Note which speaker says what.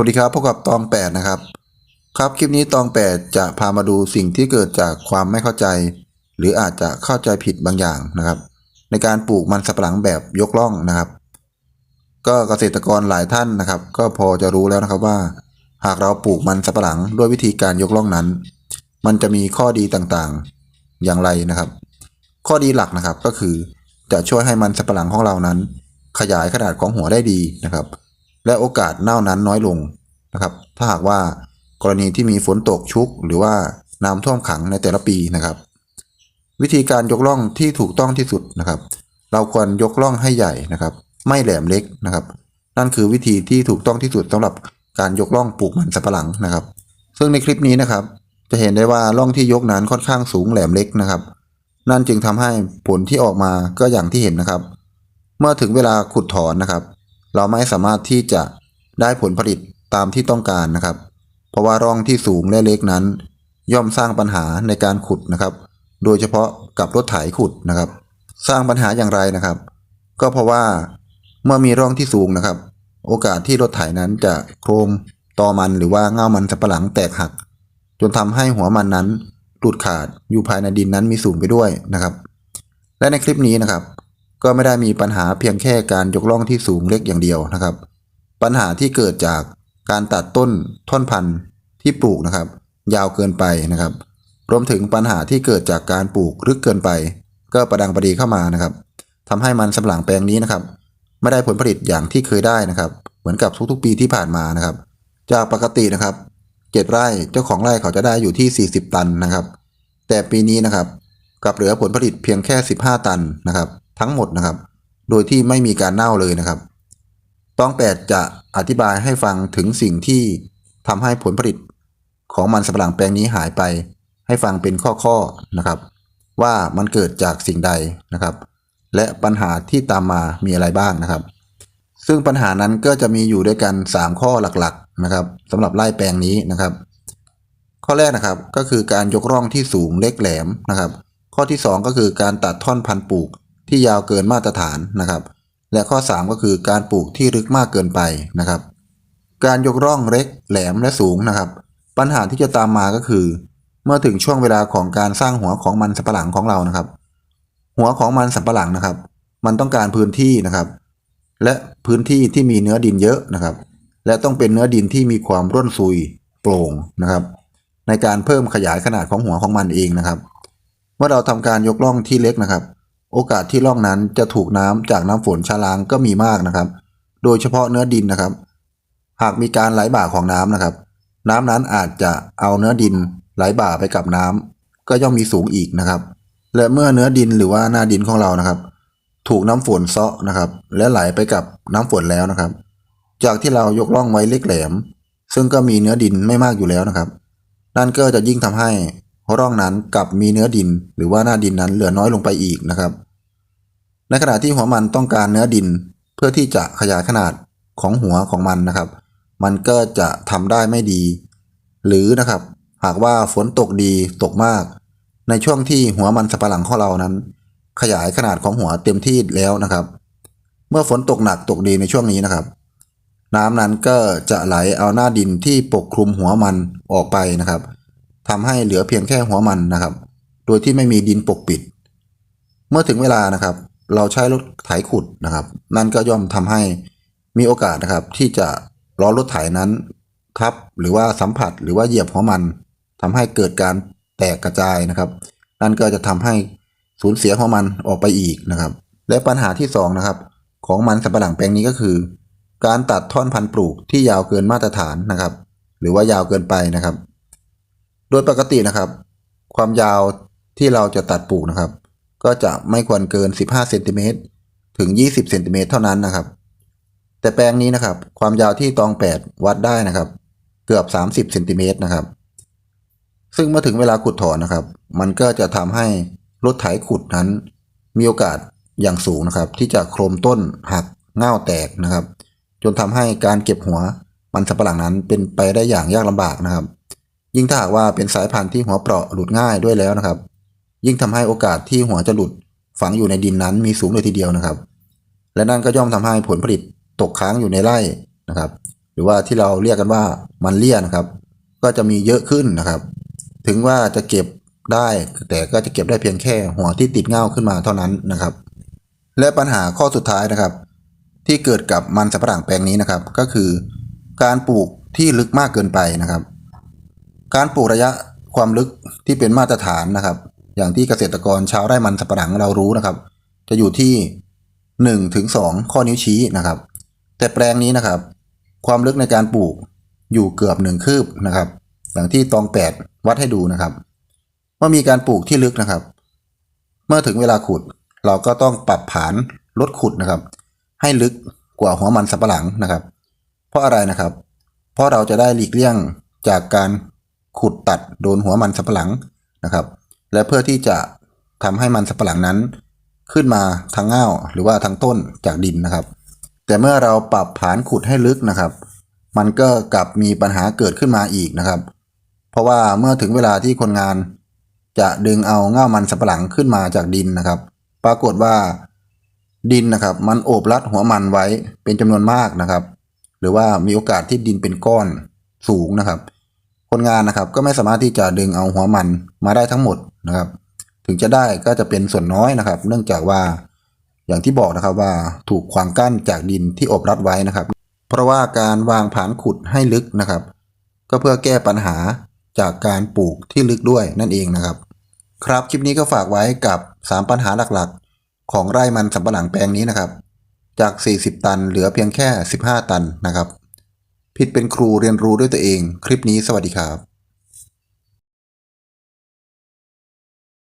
Speaker 1: วัสดีครับพบกับตองแปดนะครับ ครับคลิปนี้ตองแปดจะพามาดูสิ่งที่เกิดจากความไม่เข้าใจ หรืออาจจะเข้าใจผิดบางอย่างนะครับ ในการปลูกมันสับปะหลังแบบยกล่องนะครับ ก็เกษตรกรหลายท่านนะครับ ก็พอจะรู้แล้วนะครับว่า หากเราปลูกมันสับปะหลังด้วยวิธีการยกล่องนั้น มันจะมีข้อดีต่างๆอย่างไรนะครับ ข้อดีหลักนะครับก็คือจะช่วยให้มันสับปะหลังของเรานั้น ขยายขนาดของหัวได้ดีนะครับ และโอกาสเน่านั้นน้อยลงนะครับ ถ้าหากว่ากรณีที่มีฝนตกชุก หรือว่าน้ำท่วมขังในแต่ละปีนะครับ วิธีการยกล่องที่ถูกต้องที่สุดนะครับ เราควรยกล่องให้ใหญ่นะครับ ไม่แหลมเล็กนะครับ นั่นคือวิธีที่ถูกต้องที่สุดสำหรับการยกล่องปลูกมันสับปะหลังนะครับ ซึ่งในคลิปนี้นะครับ จะเห็นได้ว่าร่องที่ยกนั้นค่อนข้างสูงแหลมเล็กนะครับ นั่นจึงทำให้ผลที่ออกมาก็อย่างที่เห็นนะครับ เมื่อถึงเวลาขุดถอนนะครับ เราไม่สามารถที่จะได้ผลผลิตตามที่ต้องการนะครับ เพราะว่าร่องที่สูงและเล็กนั้น ย่อมสร้างปัญหาในการขุดนะครับ โดยเฉพาะกับรถไถขุดนะครับ สร้างปัญหาอย่างไรนะครับ ก็เพราะว่าเมื่อมีร่องที่สูงนะครับ โอกาสที่รถไถนั้นจะโครมตอมันหรือว่าเง่ามันสับปะหลังแตกหัก จนทำให้หัวมันนั้นหลุดขาดอยู่ภายในดินนั้นมีสูงไปด้วยนะครับ และในคลิปนี้นะครับ ก็ไม่ได้มีปัญหาเพียงแค่การยกล่องที่สูงเล็กอย่างเดียวนะครับ ปัญหาที่เกิดจากการตัดต้นท่อนพันธุ์ที่ปลูกนะครับ ยาวเกินไปนะครับ รวมถึงปัญหาที่เกิดจากการปลูกลึกเกินไป ก็ประดังประดีเข้ามานะครับทำให้มันสำปะหลังแปลงนี้นะครับ ไม่ได้ผลผลิตอย่างที่เคยได้นะครับ เหมือนกับทุกๆปีที่ผ่านมานะครับ จากปกตินะครับเจ็ดไร่เจ้าของไร่เขาจะได้อยู่ที่ 40 ตันนะครับ แต่ปีนี้นะครับกลับเหลือผลผลิตเพียงแค่ 15 ตันนะครับ ทั้งหมดนะครับ โดยที่ไม่มีการเน่าเลยนะครับต้องแปดจะอธิบายให้ฟังถึงสิ่งที่ทำให้ผลผลิตของมันสำปะหลังแปลงนี้หายไป ให้ฟังเป็นข้อๆนะครับ ว่ามันเกิดจากสิ่งใดนะครับ และปัญหาที่ตามมามีอะไรบ้างนะครับ ซึ่งปัญหานั้นก็จะมีอยู่ด้วยกัน 3 ข้อหลักๆนะครับสำหรับไร่แปลงนี้นะครับ ข้อแรกนะครับก็คือการยกร่องที่สูงเล็กแหลมนะครับ ข้อที่ 2 ก็คือการตัดท่อนพันธุ์ปลูก ที่ยาวเกินมาตรฐานนะครับ และข้อ 3 ก็คือการปลูกที่ลึกมากเกินไปนะครับ การยกร่องเล็กแหลมและสูงนะครับ ปัญหาที่จะตามมาก็คือ เมื่อถึงช่วงเวลาของการสร้างหัวของมันสับปะหลังของเรานะครับ หัวของมันสับปะหลังนะครับ มันต้องการพื้นที่นะครับ และพื้นที่ที่มีเนื้อดินเยอะนะครับ และต้องเป็นเนื้อดินที่มีความร่วนซุยโปร่งนะครับ ในการเพิ่มขยายขนาดของหัวของมันเองนะครับ เมื่อเราทำการยกล่องที่เล็กนะครับ โอกาสที่ร่องนั้นจะถูกน้ำจากน้ำฝนชะล้างก็มีมากนะครับ โดยเฉพาะเนื้อดินนะครับ หากมีการไหลบ่าของน้ำนะครับ น้ำนั้นอาจจะเอาเนื้อดินไหลบ่าไปกับน้ำก็ย่อมมีสูงอีกนะครับ และเมื่อเนื้อดินหรือว่าหน้าดินของเรานะครับ ถูกน้ำฝนเซาะนะครับ และไหลไปกับน้ำฝนแล้วนะครับ จากที่เรายกล่องไว้เล็กแหลม ซึ่งก็มีเนื้อดินไม่มากอยู่แล้วนะครับนั่นก็จะยิ่งทำให้ร่องนั้นกลับมีเนื้อดิน หรือว่าหน้าดินนั้นเหลือน้อยลงไปอีกนะครับ ในขณะที่หัวมันต้องการเนื้อดิน เพื่อที่จะขยายขนาดของหัวของมันนะครับ มันก็จะทำได้ไม่ดี หรือนะครับ หากว่าฝนตกดีตกมาก ในช่วงที่หัวมันสับปะหลังของเรานั้น ขยายขนาดของหัวเต็มที่แล้วนะครับ เมื่อฝนตกหนักตกดีในช่วงนี้นะครับ น้ำนั้นก็จะไหลเอาหน้าดินที่ปกคลุมหัวมันออกไปนะครับทำให้เหลือเพียงแค่หัวมันนะครับ โดยที่ไม่มีดินปกปิด เมื่อถึงเวลานะครับ เราใช้รถไถขุดนะครับ นั่นก็ย่อมทำให้มีโอกาสนะครับ ที่จะล้อรถไถนั้น ทับหรือว่าสัมผัสหรือว่าเหยียบหัวมันทำให้เกิดการแตกกระจายนะครับ นั่นก็จะทำให้สูญเสียหัวมันออกไปอีกนะครับ และปัญหาที่สองนะครับของมันสับปะหลังแปลงนี้ก็คือ การตัดท่อนพันธุ์ปลูกที่ยาวเกินมาตรฐานนะครับ หรือว่ายาวเกินไปนะครับ โดยปกตินะครับ ความยาวที่เราจะตัดปลูกนะครับ ก็จะไม่ควรเกิน 15เซนติเมตรถึง 20เซนติเมตรเท่านั้นนะครับ แต่แปลงนี้นะครับ ความยาวที่ตอง 8 วัดได้นะครับ เกือบ 30เซนติเมตรนะครับ ซึ่งเมื่อถึงเวลาขุดถอนนะครับ มันก็จะทำให้รถไถขุดนั้น มีโอกาสอย่างสูงนะครับ ที่จะโครมต้นหักเง่าแตกนะครับ จนทำให้การเก็บหัวมันสับปะหลังนั้นเป็นไปได้อย่างยากลำบากนะครับ ยิ่งถ้าหากว่าเป็นสายพันธุ์ที่หัวเปราะหลุดง่ายด้วยแล้วนะครับ ยิ่งทำให้โอกาสที่หัวจะหลุดฝังอยู่ในดินนั้นมีสูงเลยทีเดียวนะครับ และนั่นก็ย่อมทำให้ผลผลิตตกค้างอยู่ในไร่นะครับ หรือว่าที่เราเรียกกันว่ามันเลี่ยนะครับ ก็จะมีเยอะขึ้นนะครับ ถึงว่าจะเก็บได้แต่ก็จะเก็บได้เพียงแค่หัวที่ติดเง่าขึ้นมาเท่านั้นนะครับ และปัญหาข้อสุดท้ายนะครับ ที่เกิดกับมันสับปะหลังแปลงนี้นะครับ ก็คือ การปลูกที่ลึกมากเกินไปนะครับ การปลูกระยะความลึกที่เป็นมาตรฐานนะครับ อย่างที่เกษตรกรชาวไร่มันสับปะหลังเรารู้นะครับ จะอยู่ที่1ถึง2ข้อนิ้วชี้นะครับ แต่แปลงนี้นะครับ ความลึกในการปลูกอยู่เกือบหนึ่งคืบนะครับ อย่างที่ตองแปดวัดให้ดูนะครับ เมื่อมีการปลูกที่ลึกนะครับ เมื่อถึงเวลาขุดเราก็ต้องปรับผานลดขุดนะครับ ให้ลึกกว่าหัวมันสับปะหลังนะครับ เพราะอะไรนะครับ เพราะเราจะได้หลีกเลี่ยงจากการขุดตัดโดนหัวมันสับปะหลังนะครับ และเพื่อที่จะทำให้มันสับปะหลังนั้น ขึ้นมาทางเง่าหรือว่าทางต้นจากดินนะครับ แต่เมื่อเราปรับผานขุดให้ลึกนะครับ มันก็กลับมีปัญหาเกิดขึ้นมาอีกนะครับ เพราะว่าเมื่อถึงเวลาที่คนงาน จะดึงเอาเง่ามันสับปะหลังขึ้นมาจากดินนะครับ ปรากฏว่าดินนะครับ มันโอบรัดหัวมันไว้เป็นจำนวนมากนะครับ หรือว่ามีโอกาสที่ดินเป็นก้อนสูงนะครับ คนงานนะครับก็ไม่สามารถที่จะดึงเอาหัวมันมาได้ทั้งหมดนะครับ ถึงจะได้ก็จะเป็นส่วนน้อยนะครับ เนื่องจากว่าอย่างที่บอกนะครับว่าถูกขวางกั้นจากดินที่อบรัดไว้นะครับ เพราะว่าการวางผานขุดให้ลึกนะครับ ก็เพื่อแก้ปัญหาจากการปลูกที่ลึกด้วยนั่นเองนะครับ ครับคลิปนี้ก็ฝากไว้กับ 3 ปัญหาหลักๆ ของไร่มันสำปะหลังแปลงนี้นะครับ จาก 40 ตันเหลือเพียงแค่ 15 ตันนะครับ ผิดเป็นครูเรียนรู้ด้วยตัวเอง คลิปนี้สวัสดีครับ